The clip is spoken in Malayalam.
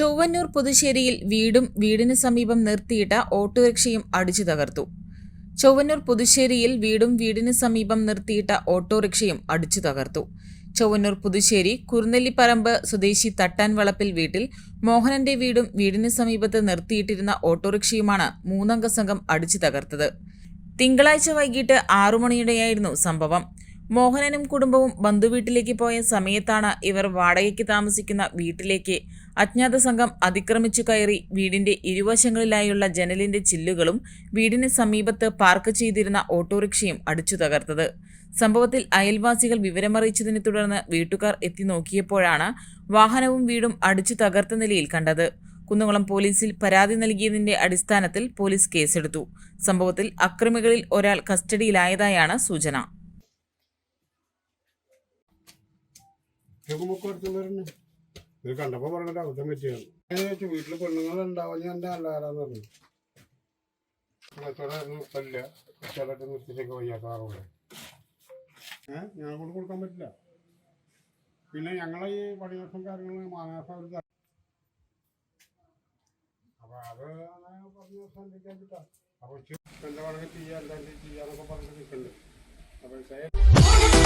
ചൊവ്വന്നൂർ പുതുശ്ശേരിയിൽ വീടും വീടിന് സമീപം നിർത്തിയിട്ട ഓട്ടോറിക്ഷയും അടിച്ചു തകർത്തു. ചൊവ്വന്നൂർ പുതുശ്ശേരിയിൽ വീടും വീടിന് സമീപം നിർത്തിയിട്ട ഓട്ടോറിക്ഷയും അടിച്ചു തകർത്തു. ചൊവ്വന്നൂർ പുതുശ്ശേരി കുറുനെല്ലിപ്പറമ്പ് സ്വദേശി തട്ടാൻ വളപ്പിൽ വീട്ടിൽ മോഹനന്റെ വീടും വീടിന് സമീപത്ത് നിർത്തിയിട്ടിരുന്ന ഓട്ടോറിക്ഷയുമാണ് മൂന്നംഗ സംഘം അടിച്ചു തകർത്തത്. തിങ്കളാഴ്ച വൈകിട്ട് ആറു മണിയോടെയായിരുന്നു സംഭവം. മോഹനനും കുടുംബവും ബന്ധുവീട്ടിലേക്ക് പോയ സമയത്താണ് ഇവർ വാടകയ്ക്ക് താമസിക്കുന്ന വീട്ടിലേക്ക് അജ്ഞാത സംഘം അതിക്രമിച്ചു കയറി വീടിന്റെ ഇരുവശങ്ങളിലായുള്ള ജനലിന്റെ ചില്ലുകളും വീടിന് സമീപത്ത് പാർക്ക് ചെയ്തിരുന്ന ഓട്ടോറിക്ഷയും അടിച്ചു തകർത്തത്. സംഭവത്തിൽ അയൽവാസികൾ വിവരമറിയിച്ചതിനെ തുടർന്ന് വീട്ടുകാർ എത്തി നോക്കിയപ്പോഴാണ് വാഹനവും വീടും അടിച്ചു തകർത്ത നിലയിൽ കണ്ടത്. കുന്നുകുളം പോലീസിൽ പരാതി നൽകിയതിന്റെ അടിസ്ഥാനത്തിൽ പോലീസ് കേസെടുത്തു. സംഭവത്തിൽ അക്രമികളിൽ ഒരാൾ കസ്റ്റഡിയിലായതായാണ് സൂചന. ഇത് കണ്ടപ്പോ പറഞ്ഞിട്ട് അബദ്ധം പറ്റിയാണ്. ഞാൻ ചോദിച്ചു വീട്ടിൽ പെണ്ണുങ്ങൾ ഉണ്ടാവും ഞാൻ എന്റെ നല്ലതാരാന്ന് പറഞ്ഞു കച്ചവടമായിരുന്നു ഇപ്പല്ല കച്ചവടമായിട്ട് നിർത്തിച്ചൊക്കെ വയ്യാക്കാറുണ്ട് ഏഹ് ഞങ്ങൾ കൊണ്ട് കൊടുക്കാൻ പറ്റില്ല. പിന്നെ ഞങ്ങളെ ഈ പണിയാസം കാര്യങ്ങൾ മാനാസം അവർ. അപ്പൊ അത് പറഞ്ഞ സന്ധിക്കാൻ കിട്ടാം അപ്പൊ എന്താ വേണമെങ്കിൽ ചെയ്യാം എന്താ ചെയ്യാന്നൊക്കെ പറഞ്ഞിട്ട് നിൽക്കുന്നുണ്ട് അപ്പൊ